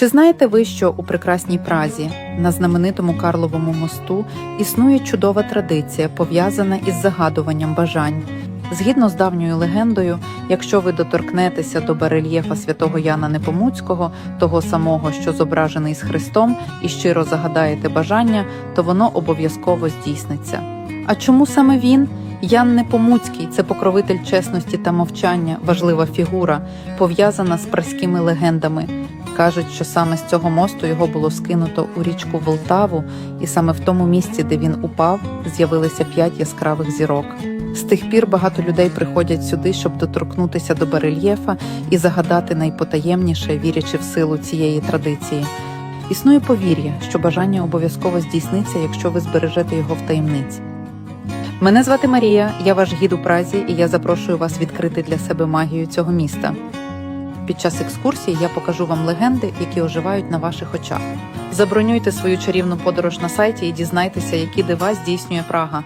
Чи знаєте ви, що у прекрасній Празі на знаменитому Карловому мосту існує чудова традиція, пов'язана із загадуванням бажань? Згідно з давньою легендою, якщо ви доторкнетеся до барельєфа святого Яна Непомуцького, того самого, що зображений з Христом, і щиро загадаєте бажання, то воно обов'язково здійсниться. А чому саме він? Ян Непомуцький це покровитель чесності та мовчання, важлива фігура, пов'язана з праськими легендами. Кажуть, що саме з цього мосту його було скинуто у річку Волтаву, і саме в тому місці, де він упав, з'явилися п'ять яскравих зірок. З тих пір багато людей приходять сюди, щоб доторкнутися до барельєфа і загадати найпотаємніше, вірячи в силу цієї традиції. Існує повір'я, що бажання обов'язково здійсниться, якщо ви збережете його в таємниці. Мене звати Марія, я ваш гід у Празі, і я запрошую вас відкрити для себе магію цього міста. Під час екскурсії я покажу вам легенди, які оживають на ваших очах. Забронюйте свою чарівну подорож на сайті і дізнайтеся, які дива здійснює Прага.